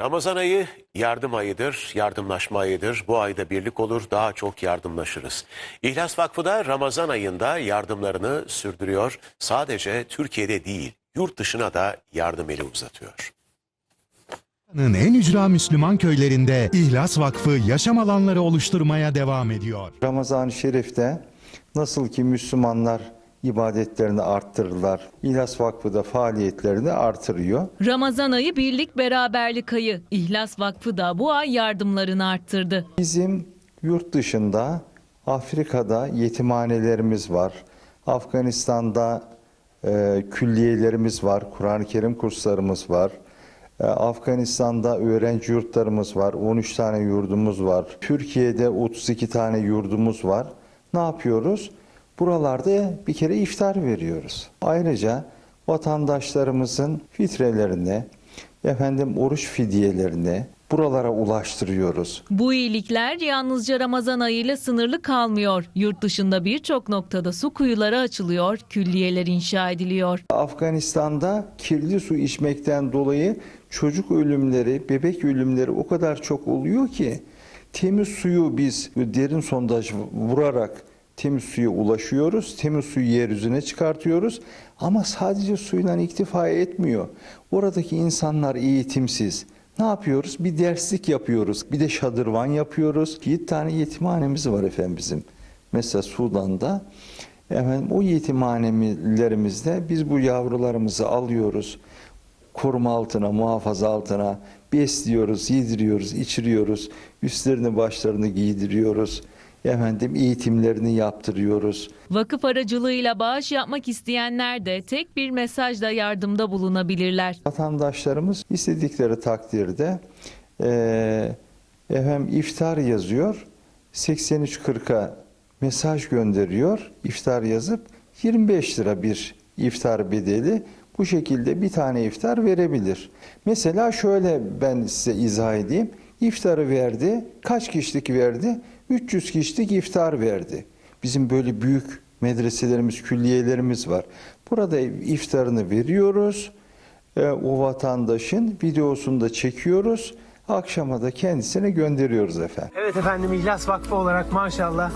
Ramazan ayı yardım ayıdır, yardımlaşma ayıdır. Bu ayda birlik olur, daha çok yardımlaşırız. İhlas Vakfı da Ramazan ayında yardımlarını sürdürüyor. Sadece Türkiye'de değil, yurt dışına da yardım eli uzatıyor. Dünyanın en ücra Müslüman köylerinde İhlas Vakfı yaşam alanları oluşturmaya devam ediyor. Ramazan-ı Şerif'te nasıl ki Müslümanlar ibadetlerini arttırırlar, İhlas Vakfı da faaliyetlerini artırıyor. Ramazan ayı birlik beraberlik ayı. İhlas Vakfı da bu ay yardımlarını arttırdı. Bizim yurt dışında Afrika'da yetimhanelerimiz var. Afganistan'da e, külliyelerimiz var. Kur'an-ı Kerim kurslarımız var. E, Afganistan'da öğrenci yurtlarımız var. 13 tane yurdumuz var. Türkiye'de 32 tane yurdumuz var. Ne yapıyoruz? Buralarda bir kere iftar veriyoruz. Ayrıca vatandaşlarımızın fitrelerini, efendim oruç fidyelerini buralara ulaştırıyoruz. Bu iyilikler yalnızca Ramazan ayıyla sınırlı kalmıyor. Yurt dışında birçok noktada su kuyuları açılıyor, külliyeler inşa ediliyor. Afganistan'da kirli su içmekten dolayı çocuk ölümleri, bebek ölümleri o kadar çok oluyor ki temiz suyu biz derin sondaj vurarak temiz suya ulaşıyoruz. Temiz suyu yeryüzüne çıkartıyoruz. Ama sadece suyla iktifa etmiyor. Oradaki insanlar eğitimsiz. Ne yapıyoruz? Bir derslik yapıyoruz. Bir de şadırvan yapıyoruz. 7 tane yetimhanemiz var efendim bizim. Mesela Sudan'da efendim o yetimhanelerimizde biz bu yavrularımızı alıyoruz. Koruma altına, muhafaza altına besliyoruz, yediriyoruz, içiriyoruz. Üstlerini başlarını giydiriyoruz. Efendim eğitimlerini yaptırıyoruz. Vakıf aracılığıyla bağış yapmak isteyenler de tek bir mesajla yardımda bulunabilirler. Vatandaşlarımız istedikleri takdirde eee efendim iftar yazıyor. 8340'a mesaj gönderiyor. iftar yazıp 25 lira bir iftar bedeli. Bu şekilde bir tane iftar verebilir. Mesela şöyle ben size izah edeyim. İftarı verdi. Kaç kişilik verdi? 300 kişilik iftar verdi. Bizim böyle büyük medreselerimiz, külliyelerimiz var. Burada iftarını veriyoruz. E, o vatandaşın videosunu da çekiyoruz. Akşama da kendisine gönderiyoruz efendim. Evet efendim İhlas Vakfı olarak maşallah